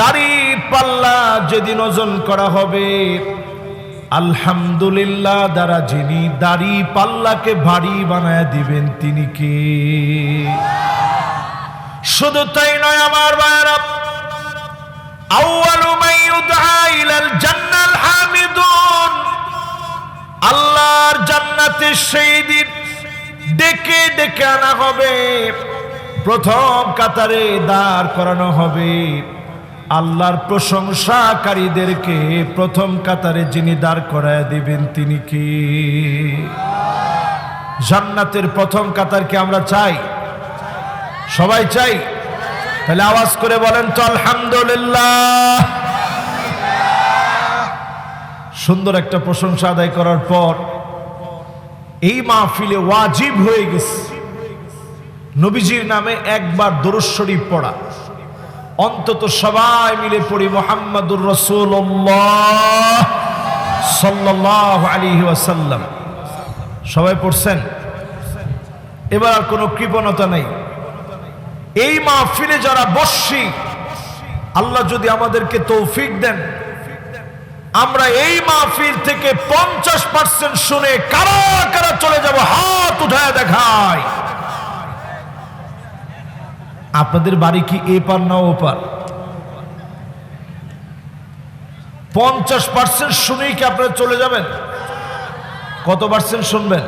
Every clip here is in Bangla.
দাড়ি পাল্লা যেদিন ওজন করা হবে, আলহামদুলিল্লাহ দ্বারা যিনি দাড়ি পাল্লাকে ভারী বানায় দিবেন, তিনি কে? শুধু তাই নয় আমার ভাইরা আউয়ালু ইউদআ ইলাল জান্নাল হামিদুন। আল্লাহর জান্নাতে সেই দিন ডেকে ডেকে আনা হবে। প্রথম কাতারে দাঁড় করানো হবে। আল্লাহর প্রশংসাকারীদেরকে প্রথম কাতারে যিনি দাঁড় করায় দিবেন, তিনি কি? জান্নাতের প্রথম কাতারকে আমরা চাই। সবাই চাই? তাহলে আওয়াজ করে বলেন তো, আলহামদুলিল্লাহ। সুন্দর একটা প্রশংসা আদায় করার পর এই মাহফিলে ওয়াজিব হয়ে গেছে। নবীজির নামে একবার দরুদ শরীফ পড়া। অন্তত সবাই মিলে পড়ি মোহাম্মদুর রসুল্লাহ সাল্লাহ আলী ওয়াসাল্লাম। সবাই পড়ছেন? এবার আর কোনো কৃপণতা নেই। এই মাহফিলে যারা বসছি আল্লাহ যদি আমাদেরকে তৌফিক দেন আমরা এই মাহফিল থেকে পঞ্চাশ পার্সেন্ট শুনে কারা কারা চলে যাব, হাত উঠায় দেখায় আপনাদের বাড়ি কি এ পার না ও পার? পঞ্চাশ পার্সেন্ট শুনেই কি আপনারা চলে যাবেন? কত পার্সেন্ট শুনবেন?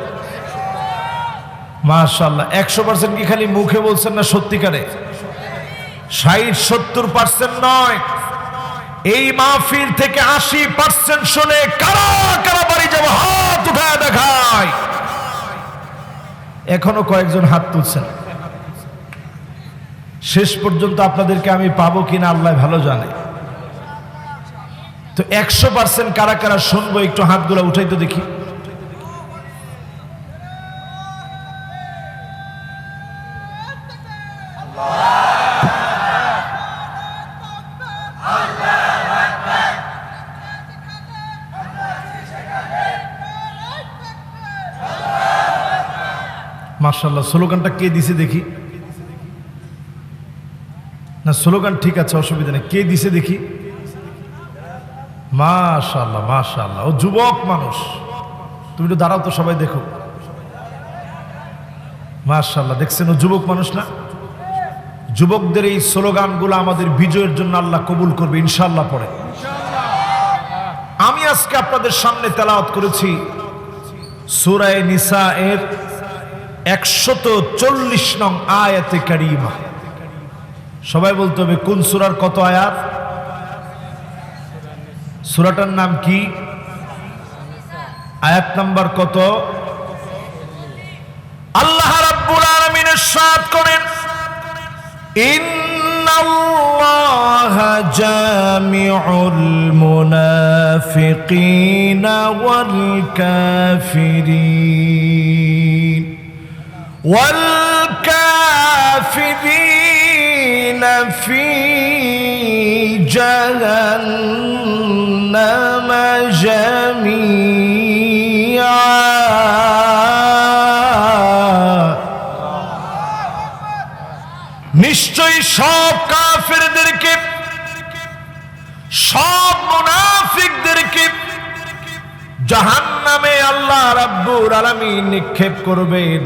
মাশাল্লাহ একশো পার্সেন্ট কি খালি মুখে বলছেন না সত্যিকারে? ষাট, সত্তর পার্সেন্ট নয়। এই মাহফিল থেকে আশি পার্সেন্ট শুনে কারা কারা বাড়ি যাব, হাত উঠায় দেখায়। এখনও কয়েকজন হাত তুলছেন। শেষ পর্যন্ত আপনাদেরকে আমি পাবো কিনা আল্লাহ ভালো জানে। তো একশো পার্সেন্ট কারা কারা শুনব, একটু হাতগুলো উঠাই তো দেখি। মার্শাল্লাহ স্লোগানটা কে দিছে দেখি? না, স্লোগান ঠিক আছে, অসুবিধা নেই। কে দিছে দেখি? মাশাল্লাহ মাশাল্লাহ ও যুবক মানুষ। তুমি একটু দাঁড়াও তো, সবাই দেখো। মাশাল্লাহ দেখছেন ও যুবক মানুষ না? যুবকদের এই স্লোগানগুলো আমাদের বিজয়ের জন্য আল্লাহ কবুল করবে ইনশাল্লাহ পরে। আমি আজকে আপনাদের সামনে তেলাওয়াত করেছি সুরায় নিসা এর একশত চল্লিশ নং আয়াতে কারিমা। সবাই বলতে হবে, কোন সুরার কত আয়াত? সুরাটার নাম কি? আয়াত নাম্বার কত? আল্লাহ রাব্বুল আলামিনের সাথ করেন, ইন্নাল্লাহা জামিউল মুনাফিকিনা ওয়াল কাফিরিন। والكافرين في جهنم جميعا নিশ্চয়ই সব কাফেরদেরকে সব মুনাফিকদেরকে জাহান্নামে আল্লাহ রাব্বুর আলামিন নিক্ষেপ করবেন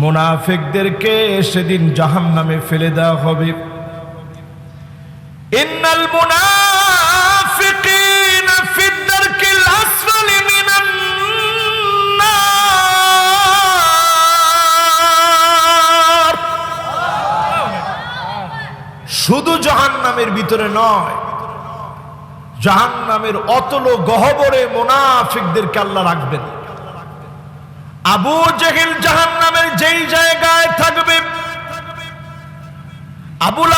মুনাফিকদেরকে সেদিন জাহান্নামে ফেলে দেওয়া হবে। ইন্নাল মুনাফিকিন ফি দারকিল আসফালি শুধু জাহান্নামের ভিতরে নয়, জাহান্নামের অতল গহবরে মুনাফিকদেরকে আল্লাহ রাখবেন। আবু জেহিল জাহান নামের যেই জায়গায় থাকবে আবুল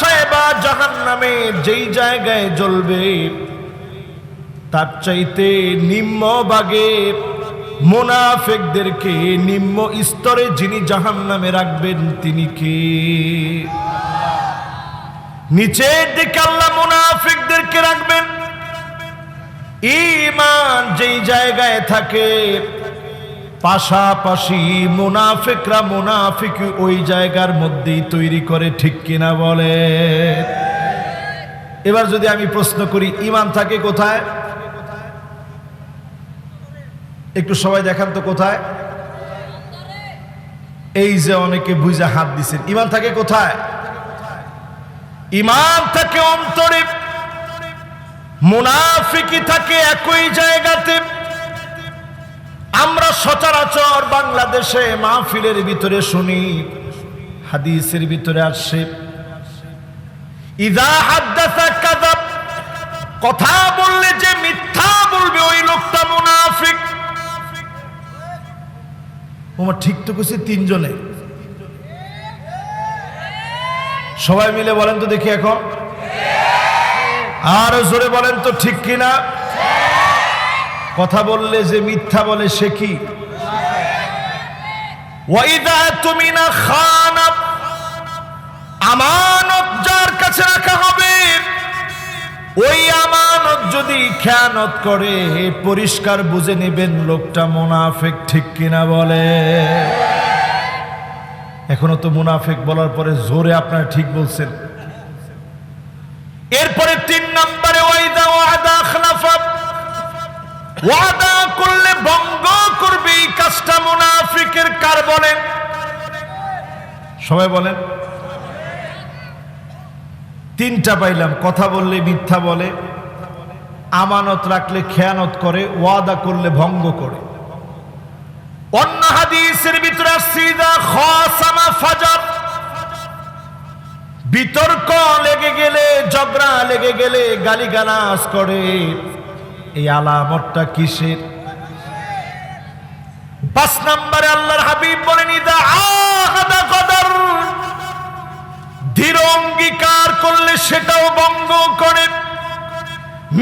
সাহেবা জাহান নামে যেই জায়গায় জ্বলবে, তার চাইতে নিম্ন ভাগে মোনাফেকদেরকে নিম্ন স্তরে যিনি জাহান নামে রাখবেন, তিনি কে? নিচের দিকে আল্লাহ মোনাফেকদেরকে রাখবেন। ইমান যেই জায়গায় থাকে পাশাপাশি মুনাফিকরা মুনাফিক ওই জায়গার মধ্যেই তৈরি করে, ঠিক কিনা বলে? এবার যদি আমি প্রশ্ন করি ইমান থাকে কোথায়? একটু সবাই দেখান তো কোথায়? এই যে অনেকে বুঝে হাত দিছেন। ইমান থাকে কোথায়? ইমান থাকে অন্তরে। মুনাফিকি থাকে একই জায়গাতে। আমরা সচরাচর বাংলাদেশে মাহফিলের ভিতরে শুনি, হাদিসের ভিতরে আসছে ইদা হাদ্দাসা কাযাব, কথা বললে যে মিথ্যা বলবে ওই লোকটা মুনাফিক। ওমা ঠিক তো কইছে তিনজনে। সবাই মিলে বলেন তো দেখি এখন। আর জোরে বলেন তো ঠিক কিনা? কথা বললে যে মিথ্যা বলে সে কি? আমানত যার কাছে রাখা হবে, ওই আমানত যদি খেয়ানত করে পরিষ্কার বুঝে নেবেন লোকটা মুনাফেক ঠিক কিনা বলে। এখনও তো মুনাফেক বলার পরে জোরে আপনারা ঠিক বলছেন। এরপরে তিন নম্বরে ওয়াইদা ওয়াদা খলাফা ওয়াদা করলে ভঙ্গ করবে এই কাজটা মুনাফিকের কার বলেন সবাই বলেন। তিনটা পাইলাম, কথা বললে মিথ্যা বলে, আমানত রাখলে খেয়ানত করে, ওয়াদা করলে ভঙ্গ করে। অন্য হাদিসের ভিতরে বিতর্ক লেগে গেলে, ঝগড়া লেগে গেলে গালিগালাজ করে। এই আলামতটা কিসের? পাঁচ নম্বরে আল্লাহর হাবিব বলেন কদর। অঙ্গীকার করলে সেটাও ভঙ্গ করে।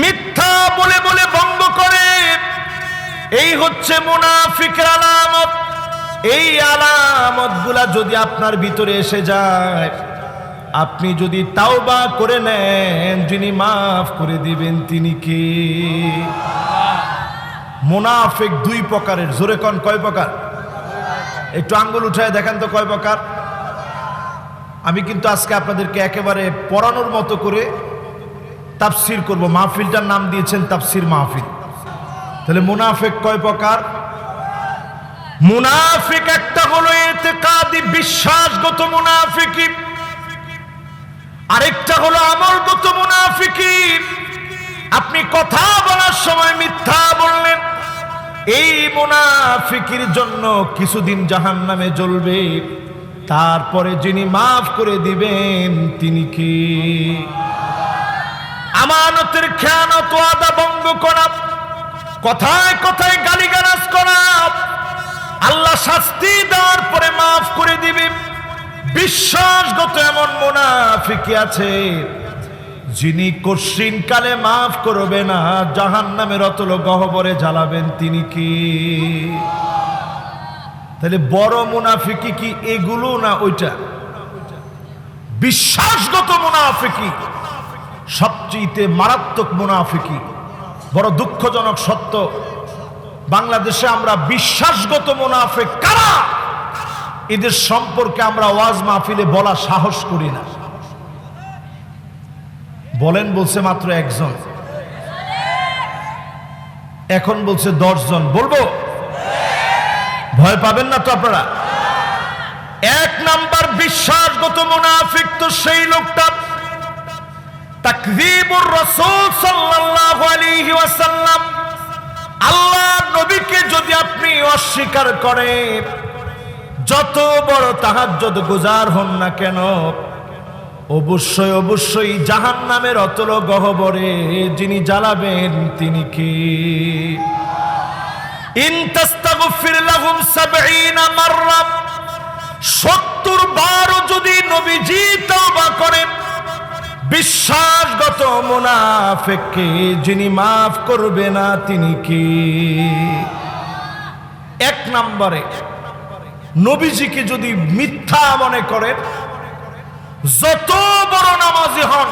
মিথ্যা বলে বলে ভঙ্গ করে। এই হচ্ছে মুনাফিকের আলামত। এই আলামত যদি আপনার ভিতরে এসে যায় আপনি যদি তাও তাওবা করে নেন, যিনি মাফ করে দিবেন, তিনি কি? মুনাফিক দুই প্রকারের। জোরে কন, কয় প্রকার? একটু আঙ্গুল উঠায় দেখেন তো কয় প্রকার? আমি কিন্তু আজকে আপনাদেরকে একেবারে পড়ানোর মতো করে তাফসির করব। মাহফিলটার নাম দিয়েছেন তাফসির মাহফিল। তাহলে মুনাফিক কয় প্রকার? মুনাফিক একটা হলো এতেকাদি, বিশ্বাসগত মুনাফিকি আরেকটা হলো আমলগত মুনাফিকি আপনি কথা বলার সময় মিথ্যা বললেন। এই মুনাফিকির জন্য কিছুদিন জাহান নামে জ্বলবে। তারপরে যিনি মাফ করে দিবেন, তিনি কি? আমানতের খেয়ানত আদা ভঙ্গ করা, কথায় কথায় গালিগালাজ করা, আল্লাহ শাস্তি দেওয়ার পরে মাফ করে দিবে বিশ্বাসগত এমন মুনাফিকি আছে, যিনি কশিন কালে মাফ করবে না জাহান নামের অতল গহবরে জ্বালাবেন তিনি কি? তাহলে বড় মুনাফিকি কি এগুলো না ওইটা? বিশ্বাসগত মুনাফিকি সবচেয়ে মারাত্মক মুনাফিকি বড় দুঃখজনক সত্য। বাংলাদেশে আমরা বিশ্বাসগত মুনাফিক কারা? এদের সম্পর্কে আমরা ওয়াজ মাহফিলে বলা সাহস করি না। বলেন বলছে মাত্র একজন। এখন বলছে দশজন। বলব? ভয় পাবেন না তো আপনারা। এক নাম্বার বিশ্বাসগত মুনাফিক তো সেই লোকটা। তাকযীবুর রাসূল সাল্লাল্লাহু আলাইহি ওয়াসাল্লাম। আল্লাহ নবীকে যদি আপনি অস্বীকার করেন যত বড় তাহাজ্জুদ গুজার হন না কেন, অবশ্যই অবশ্যই জাহান নামের অতল গহবরে যিনি জ্বালাবেন তিনি কি? 70 বারও যদি নবীজি তওবা করেন, বিশ্বাসগত মুনাফিককে যিনি মাফ করবে না তিনি কি? এক নম্বরে নবীজিকে যদি মিথ্যা মনে করেন, যত বড় নামাজি হন,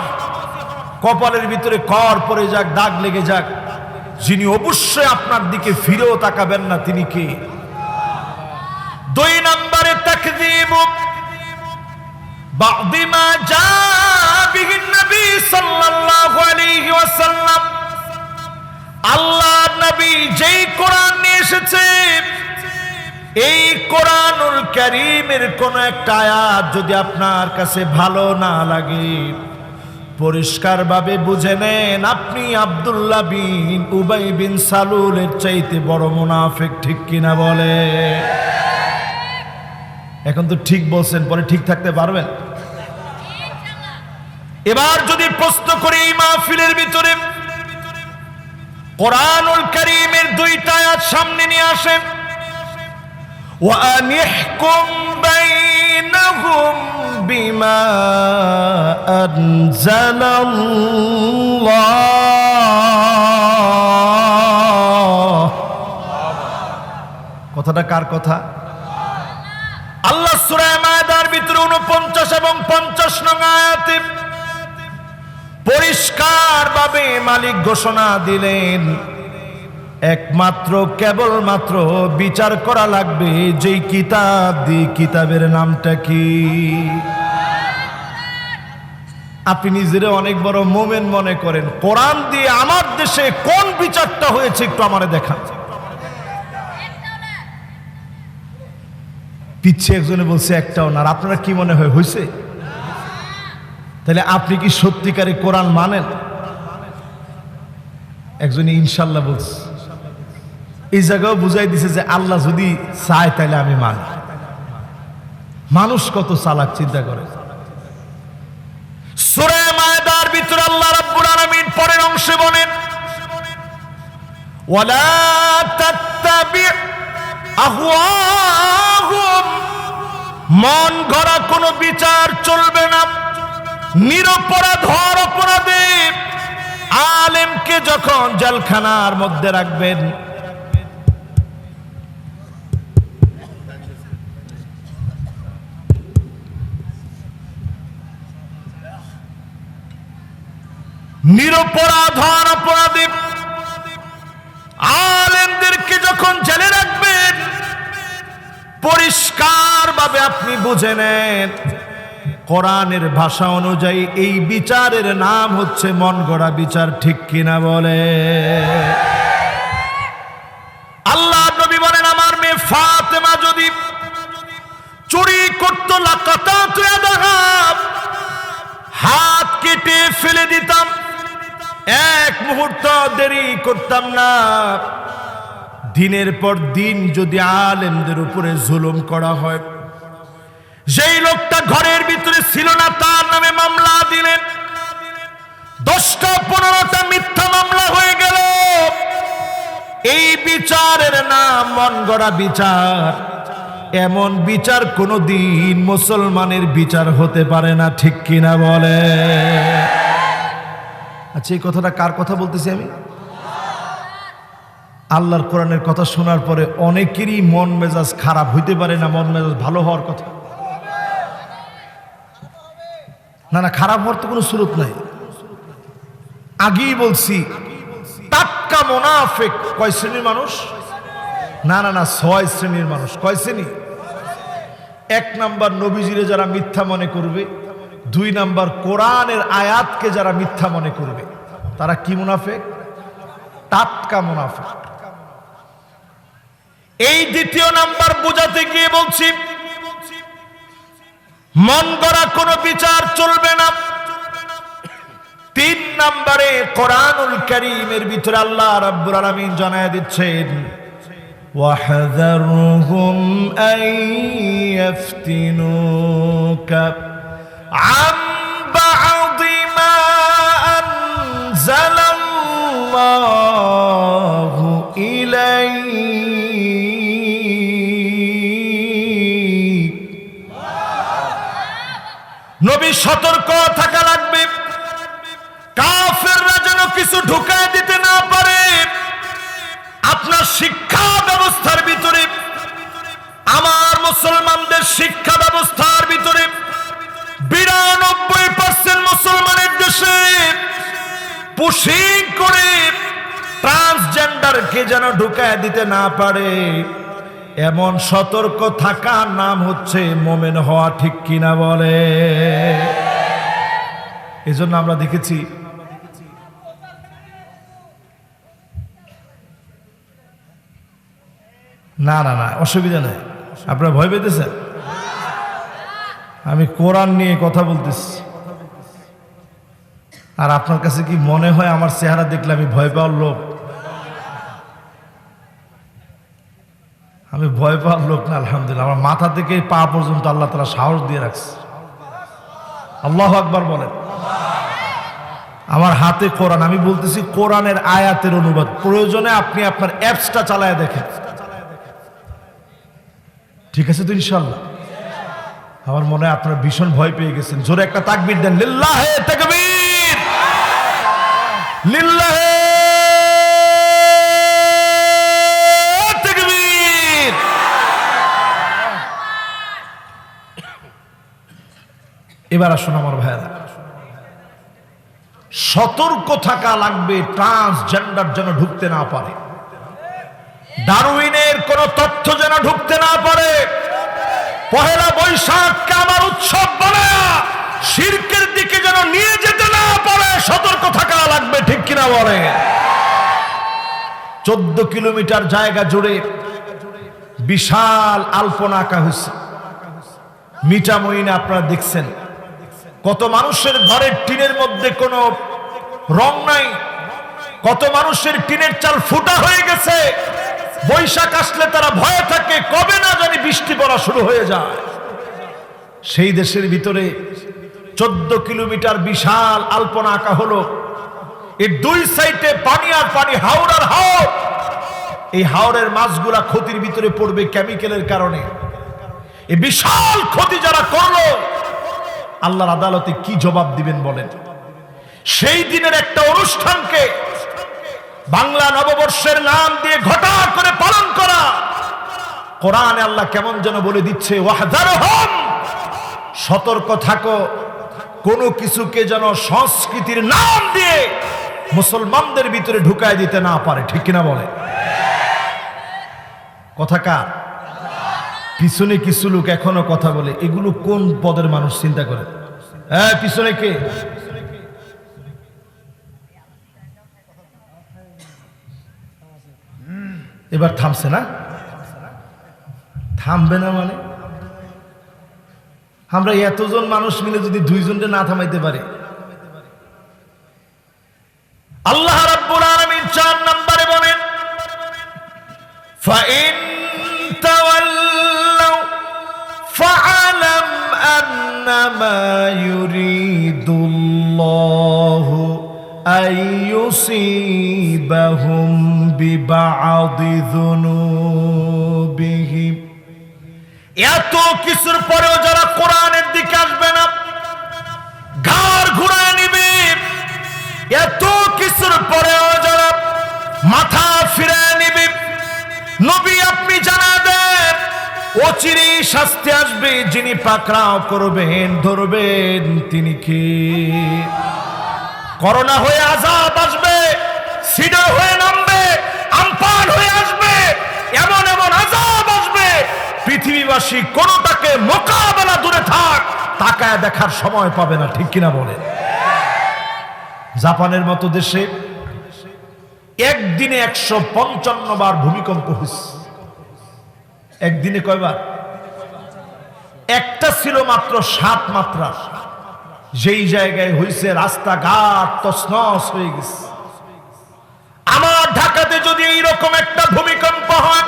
কপালের ভিতরে কর পরে যাক, দাগ লেগে যাক, যিনি অবশ্যই আপনার দিকে ফিরেও তাকাবেন না, তিনি কে? দুই নম্বরে যা বিহিন আল্লাহ নবী যেই কোরআন নিয়ে এসেছে এই কোরআনুল করিমের কোন একটা আয়াত যদি আপনার কাছে ভালো না লাগে, পরিষ্কারভাবে বুঝে নেন, আপনি আব্দুল্লাহ বিন উবাই বিন সালুলের চাইতে বড় মুনাফেক ঠিক কিনা বলে? এখন তো ঠিক বলছেন, পরে ঠিক থাকতে পারবেন? এবার যদি প্রশ্ন করি এই মাহফিলের ভিতরে, কোরআনুল করিমের দুইটা আয়াত সামনে নিয়ে আসেন। وأن يحكم بينهم بما أنزل الله কথাটা কার কথা আল্লাহ সূরা মায়দার ভিতরে 49 এবং 50 নং আয়াতে পরিষ্কারভাবে মালিক ঘোষণা দিলেন একমাত্র, কেবলমাত্র বিচার করা লাগবে, যেই কিতাব দি কিতাবের নামটা কি? আপনি নিজের অনেক বড় মোমেন মনে করেন। কোরআন দিয়ে আমার দেশে কোন বিচারটা হয়েছে একটু আমারে দেখান। পিচ্ছে একজনে বলছে, একটাও না। আপনারা কি মনে হয় হয়েছে তাহলে আপনি কি সত্যিকারে কোরআন মানেন? একজনে ইনশাল্লাহ বলছে এই জায়গাও বুঝাই দিছে যে আল্লাহ যদি চায় তাহলে আমি মানি। মানুষ কত চালাক, চিন্তা করে। পরের অংশে বলেন, ওয়ালা মন গড়া কোনো বিচার চলবে না। নিরপরাধ হওয়ার অপরাধে আলেমকে যখন জেলখানার মধ্যে রাখবেন নিরপরাধ হওয়ার অপরাধে। আলেমদেরকে যখন জেলে রাখবেন পরিষ্কার ভাবে আপনি বুঝে নেন, কোরআনের ভাষা অনুযায়ী এই বিচারের নাম হচ্ছে মন গড়া বিচার, ঠিক কিনা বলে? করতাম না। দিনের পর দিন যদি আলেমদের উপরে জুলুম করা হয়, যেই লোকটা ঘরের ভিতরে ছিল না, তার নামে মামলা দিলেন। দশটা, পনেরোটা মিথ্যা মামলা হয়ে গেল। এই বিচারের নাম মন গড়া বিচার। এমন বিচার কোনো দিন মুসলমানের বিচার হতে পারে না, ঠিক কিনা বলে? আচ্ছা এই কথাটা কার কথা বলতেছি আমি? আল্লাহর কোরআনের কথা শোনার পরে অনেকেরই মন মেজাজ খারাপ হইতে পারে না, মন মেজাজ ভালো হওয়ার কথা। না না, খারাপ হওয়ার তো কোনো সুরত নাই। আগেই বলছি, টাটকা মোনাফেক। কয় শ্রেণির মানুষ? না না না, ছয় শ্রেণির মানুষ। কয় শ্রেণি? এক নাম্বার নবীজিরে যারা মিথ্যা মনে করবে, দুই নাম্বার কোরআনের আয়াতকে যারা মিথ্যা মনে করবে। তারা কি মুনাফেক? টাটকা মুনাফেক। এই দ্বিতীয় নাম্বার বোঝাতে গিয়ে বলছি মন গড়া কোনো বিচার চলবে না তিন নম্বরে কোরআনুল করিমের ভিতরে আল্লাহ রাব্বুল আলামিন জানায় দিচ্ছেন واحذرهم أن يفتنوك عن بعض ما أنزل الله নবী সতর্ক থাকা লাগবে। কাফেররা যেন কিছু ঢুকায় দিতে না পারে। আপনার শিক্ষা ব্যবস্থার ভিতরে, আমার মুসলমানদের শিক্ষা ব্যবস্থার ভিতরে বিরানব্বই পার্সেন্ট মুসলমানের দেশে পুশিং করে ট্রান্সজেন্ডারকে যেন ঢুকায় দিতে না পারে। এমন সতর্ক থাকার নাম হচ্ছে মোমেন হওয়া ঠিক কিনা বলে। এজন্য আমরা দেখেছি, না না না, অসুবিধা নাই। আপনারা ভয় পেতেছেন? আমি কোরআন নিয়ে কথা বলতেছি। আর আপনার কাছে কি মনে হয় আমার চেহারা দেখলে আমি ভয় পাওয়ার লোক আমি ভয় পাওয়ার লোক না, আলহামদুলিল্লাহ। আমার মাথা থেকে পা পর্যন্ত আল্লাহ তালা সাহস দিয়ে রাখছে। আল্লাহ আকবার বলেন। আমার হাতে কোরআন, আমি বলতেছি কোরআনের আয়াতের অনুবাদ। প্রয়োজনে আপনি আপনার অ্যাপসটা চালায় দেখেন। ঠিক আছে তো ইনশাল্লাহ আমার মনে হয় আপনারা ভীষণ ভয় পেয়ে গেছেন। জোরে একটা তাকবির দেন। লিল্লাহে তাকবীর! লিল্লাহে এবার আসুন আমার ভাইয়েরা। সতর্ক থাকা লাগবে ট্রান্সজেন্ডার যেন ঢুকতে না পারে। ডারউইনের কোন তথ্য যেন ঢুকতে না পারে। পহেলা বৈশাখকে আমার উৎসব বানায়া শিরকের দিকে যেন নিয়ে যেতে না পারে। সতর্ক থাকা লাগবে, ঠিক কিনা বলে? চোদ্দ কিলোমিটার জায়গা জুড়ে বিশাল আলপনা আঁকা হয়েছে। মিটামইনে আপনারা দেখছেন। কত মানুষের ঘরের টিনের মধ্যে কোনো রং নাই, কত মানুষের টিনের চাল ফুটা হয়ে গেছে, বৈশাখ আসলে তারা ভয়ে থাকে, কবে না জানি বৃষ্টি পড়া শুরু হয়ে যায়। সেই দেশের ভিতরে চোদ্দ কিলোমিটার বিশাল আলপনা আঁকা হলো। এর দুই সাইডে পানি আর পানি হাওড় আর হাওড় এই হাওড়ের মাছগুলা ক্ষতির ভিতরে পড়বে কেমিক্যালের কারণে। এই বিশাল ক্ষতি যারা করল আল্লাহর আদালতে কি জবাব দিবেন বলেন? সেই দিনের একটা অনুষ্ঠানকে বাংলা নববর্ষের নাম দিয়ে ঘটা করে পালন করা। কোরআনে আল্লাহ কেমন যেন বলে দিচ্ছে সতর্ক থাকো। কোনো কিছুকে যেন সংস্কৃতির নাম দিয়ে মুসলমানদের ভিতরে ঢুকায় দিতে না পারে, ঠিক কিনা বলে? কথা কার? পিছনে কিছু লোক এখনও কথা বলে, এগুলো কোন পদের মানুষ চিন্তা করে? হ্যাঁ পিছনে কে? এবার থামছে না? থামবে না মানে? আমরা এতজন মানুষ মিলে যদি দুইজনকে না থামাইতে পারে? আল্লাহ রাব্বুল আলামিন চার নম্বরে বলেন, ফাইন أنما يريد الله أن يصيبهم ببعض ذنوبهم এত কিছুর পরেও যারা কোরআনের দিকে আসবে না ঘাড় ঘুরায় নিবে এত কিছুর পরেও যারা মাথা ফিরায় নিবে নবী আপনি জানা দেন অচিরেই শাস্তি আসবে, যিনি পাকড়াও করবেন, ধরবেন তিনি কি? করোনা হয়ে আজাব আসবে, সিডার হয়ে নামবে আমপান হয়ে আসবে, এমন এমন আজাব আসবে, পৃথিবীবাসী কোনোটাকে মোকাবেলা দূরে থাক, তাকায় দেখার সময় পাবে না, ঠিক কিনা বলে? জাপানের মতো দেশে একদিনে একশো পঞ্চান্ন বার ভূমিকম্প হয়েছে। একদিনে কয়বার? একটা ছিল মাত্র সাত মাত্রা। যেই জায়গায় হয়েছে রাস্তাঘাট তসনস হয়ে গেছে। আমার ঢাকাতে যদি এইরকম একটা ভূমিকম্প হয়,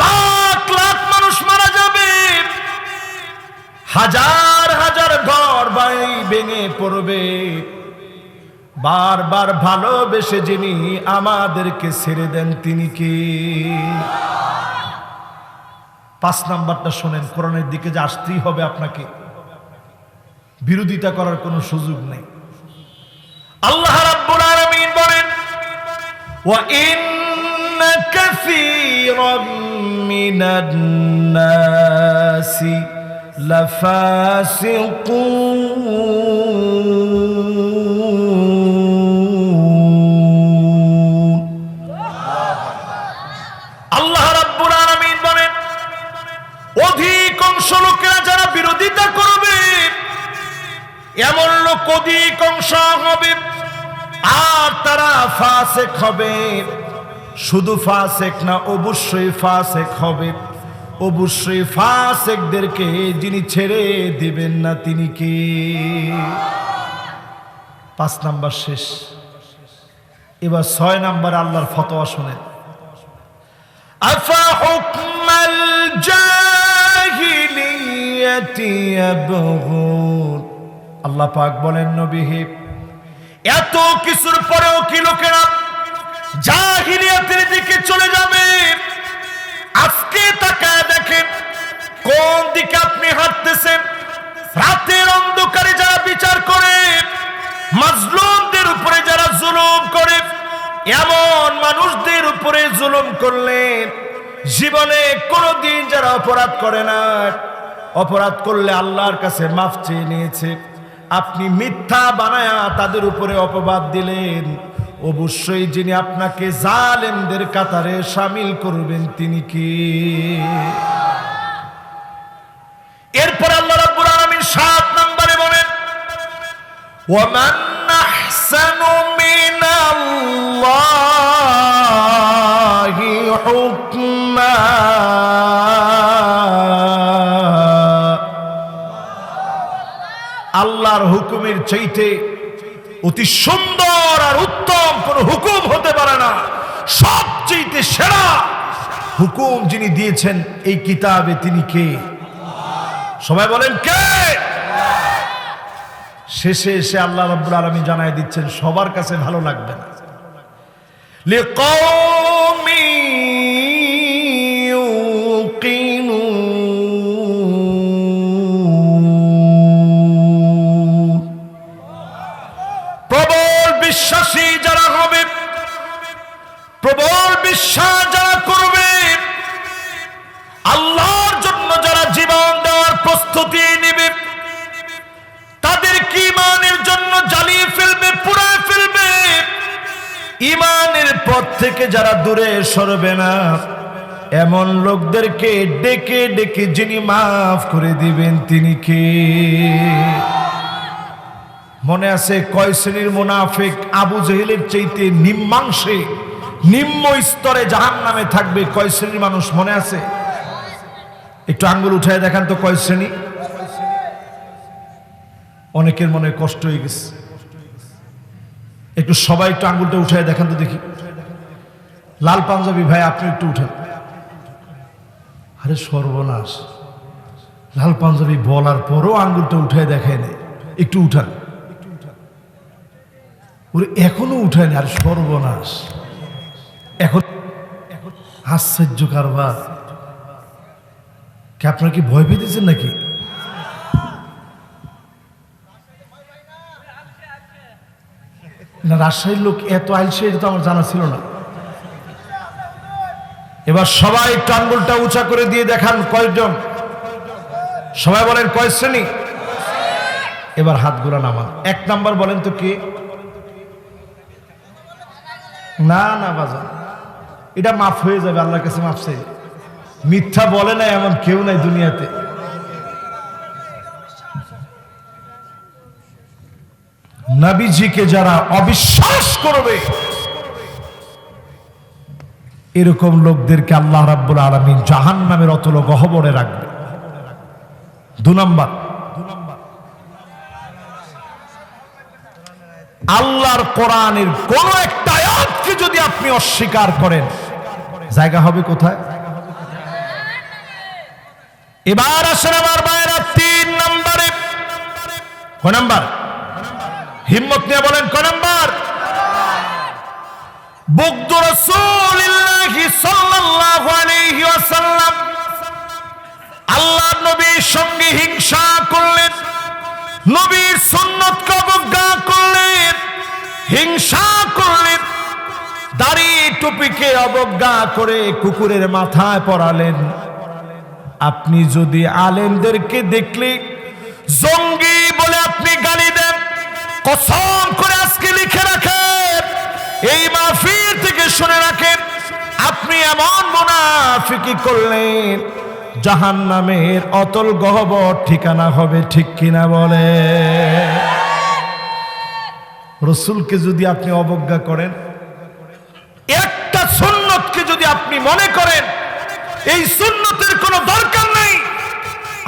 লাখ লাখ মানুষ মারা যাবে। হাজার হাজার ঘর বাড়ি ভেঙে পড়বে। বারবার ভালোবেসে যিনি আমাদেরকে ছেড়ে দেন তিনি কি? পাঁচ নাম্বারটা শোনেন, কোরআনের দিকে যে আসতেই হবে আপনাকে। বিরোধিতা করার কোনো সুযোগ নেই। আল্লাহ রাব্বুল আলামিন বলেন, ওয়া ইন্না কাসীরাম মিনান নাসি লাফাসিকুন। বিরোধিতা করবে। এমন লোক অধিক অংশ হবে, আর তারা ফাসেক হবে। শুধু ফাসেক না, অবশ্যই ফাসেক হবে। অবশ্যই ফাসেকদেরকে যিনি ছেড়ে দিবেন না, তিনি কে? পাঁচ নাম্বার শেষ। এবার ছয় নাম্বার আল্লাহর ফতোয়া শোনেন। আফা হুকমাল জাহিল আল্লাহ পাক বলেন, নবী এত কিছুর পরেও কি লোকেরা জাহিলিয়াতের দিকে চলে যাবে? আজকে তাকায় দেখেন, কোন দিকে আপনি হাঁটতেছেন? রাতের অন্ধকারে যারা বিচার করে, মাজলুমদের উপরে যারা জুলুম করে, এমন মানুষদের উপরে জুলুম করলেন জীবনে কোনোদিন যারা অপরাধ করে না। অপরাধ করলে আল্লাহর কাছে মাফ চেয়ে নিয়েছে। আপনি মিথ্যা বানায়া তাদের উপরে অপবাদ দিলেন। অবশ্যই যিনি আপনাকে জালেমদের কাতারে সামিল করবেন, তিনি কি? এরপর আল্লাহ রাব্বুল আলামিন 7 নম্বরে বলেন, ওয়ামান আহসানু মিনাল্লাহি হুকমা। আল্লাহর হুকুমের চাইতে অতি সুন্দর আর উত্তম কোন হুকুম হতে পারে না। সবচেয়ে সেরা হুকুম যিনি দিয়েছেন এই কিতাবে তিনি কে? সবাই বলেন কে? শেষে এসে আল্লাহ রাব্বুল আলামিন জানাই দিচ্ছেন, সবার কাছে ভালো লাগবে না। সরবে না। এমন লোকদেরকে ডেকে ডেকে যিনি মাফ করে দিবেন, তিনি কে? মনে আছে কয় শ্রেণির মুনাফিক? আবু জহিলের চাইতে নিম্নাংশে, নিম্ন স্তরে জাহান নামে থাকবে কয় শ্রেণির মানুষ, মনে আছে? একটু আঙ্গুল উঠায় দেখান তো কয় শ্রেণি। অনেকের মনে কষ্ট হয়ে গেছে। একটু সবাই একটু আঙ্গুলটা উঠায় দেখান তো দেখি। লাল পাঞ্জাবি, ভাই, আপনি একটু উঠেন। আরে সর্বনাশ। লাল পাঞ্জাবি বলার পরও আঙ্গুলটা উঠায় দেখায় নেই একটু উঠান। ওরে, এখনও উঠায় আর সর্বনাশ। এখন আশ্চর্য কারবার। কি আপনারা কি ভয় পেতেছেন নাকি? না, রাজশাহীর লোক এত আইলসে এটা তো আমার জানা ছিল না। এবার সবাই একটু আঙ্গুলটা উঁচা করে দিয়ে দেখান কয়জন? সবাই বলেন কয় শ্রেণি? এবার হাত হাতগুলা নামান। এক নাম্বার বলেন তো কে? না না বাজার এটা মাফ হয়ে যাবে, আল্লাহর কাছে মাফ চাই। মিথ্যা বলে না এমন কেউ নাই দুনিয়াতে। নবীজিকে যারা অবিশ্বাস করবে এরকম লোকদেরকে আল্লাহ রাব্বুল আলমিন জাহান নামের অতল গহবরে রাখবে। দু নম্বর। আল্লাহর কোরআনের কোন একটা আয়াতকে যদি আপনি অস্বীকার করেন, জায়গা হবে কোথায়? এবার আসেন আমার মায়েরা তিন নম্বরে। ক নাম্বার? হিম্মত নিয়ে বলেন, ক নাম্বার? বুকদ নবীর সুন্নতকে অবজ্ঞা করলেন হিংসা করলেন দাড়ি টুপিকে অবজ্ঞা করে কুকুরের মাথায় পড়ালেন আপনি যদি আলেমদেরকে দেখলে, জঙ্গি বলে আপনি গালি দেন, কসম করে আজকে লিখে রাখেন, এই মাহফিল থেকে শুনে রাখেন, আপনি এমন মুনাফিকি করলেন। জাহান নামের অতল গহবর ঠিকানা হবে ঠিক কিনা বলে। রসুলকে যদি আপনি অবজ্ঞা করেন, একটা সুন্নতকে যদি আপনি মনে করেন, এই সুন্নতের কোনো দরকার নেই।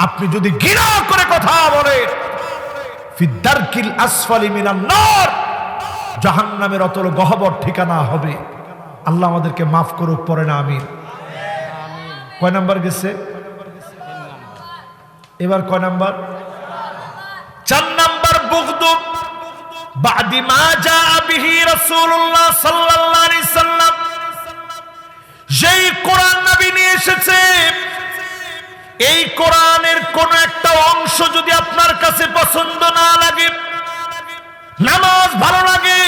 আপনি যদি ঘৃণা করে কথা বলেন, ফিদ্দারকিল আসফালি মিনান নার, জাহান্নামের অতল গহবর ঠিকানা হবে। আল্লাহ আমাদেরকে মাফ করুক পরে না, আমিন। কয় নাম্বার গেছে? এবার কয় নাম্বার? চার নাম্বার বুগদু বাদি মা জা বিহি সাল্লাম। যেই কোরআন নবী নিয়ে এসেছে, এই কোরআনের কোন একটা অংশ যদি আপনার কাছে পছন্দ না লাগে, নামাজ ভালো লাগে,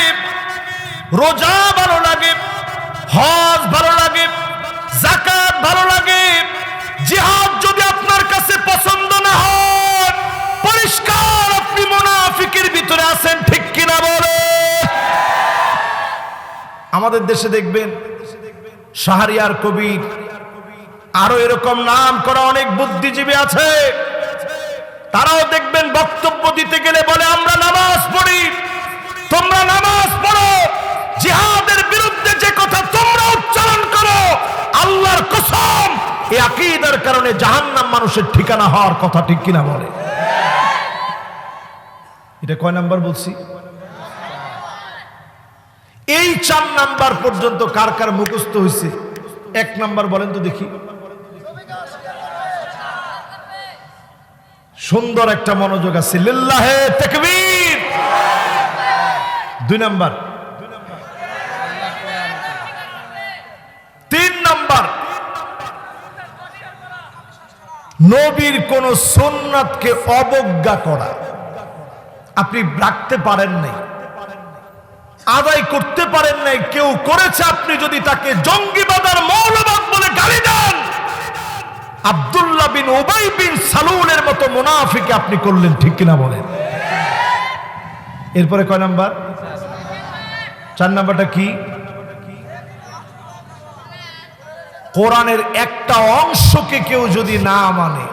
রোজা ভালো লাগে, হজ ভালো লাগে জাকাত ভালো লাগে, জিহাদ আছেন ঠিক কিনা বলে? আমাদের দেশে দেখবেন, শাহরিয়ার কবির আরও এরকম নাম করা অনেক বুদ্ধিজীবী আছে। তারাও দেখবেন বক্তব্য দিতে গেলে বলে, আমরা নামাজ পড়ি, তোমরা নামাজ পড়ো, জিহাদের বিরুদ্ধে যে কথা তোমরা উচ্চারণ করো, আল্লাহর কসম, এই আকীদার কারণে জাহান্নাম মানুষের ঠিকানা হওয়ার কথা ঠিক কিনা বলে? এটা কয় নাম্বার বলছি? এই চার নাম্বার পর্যন্ত কার কার মুখস্থ হয়েছে এক নাম্বার বলেন তো দেখি। সুন্দর একটা মনোযোগ আছে। লিল্লাহে তাকবীর। দুই নাম্বার। তিন নাম্বার। নবীর কোন সুন্নাতকে অবজ্ঞা করা। আপনি রাখতে পারেন নাই। আদায় করতে পারেন নাই, কেউ করেছে আপনি যদি তাকে জঙ্গিবাদ আর মৌলবাদ বলে গালি দেন। আব্দুল্লাহ বিন ওবাই বিন সালুলের মতো মুনাফিকে আপনি করলেন, ঠিক কিনা বলেন? এরপরে কয় নাম্বার? চার নাম্বারটা কি? কোরআনের একটা অংশকে কেউ যদি না মানে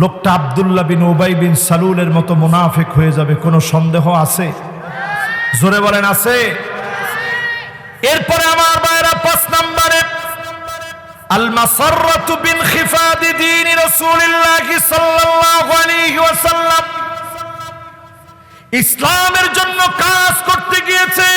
লোকটা আব্দুল্লাহ বিন ওবাই বিন সালুলের মতো মুনাফিক হয়ে যাবে, কোনো সন্দেহ আছে? জোরে বলেন, আছে। এরপরে আমার বাইরা পাঁচ নম্বরে আল মাসাররাতু বিন খিফাদি দীন রাসূলিল্লাহ সাল্লাল্লাহু আলাইহি ওয়াসাল্লাম। ইসলামের জন্য কাজ করতে গিয়েছে।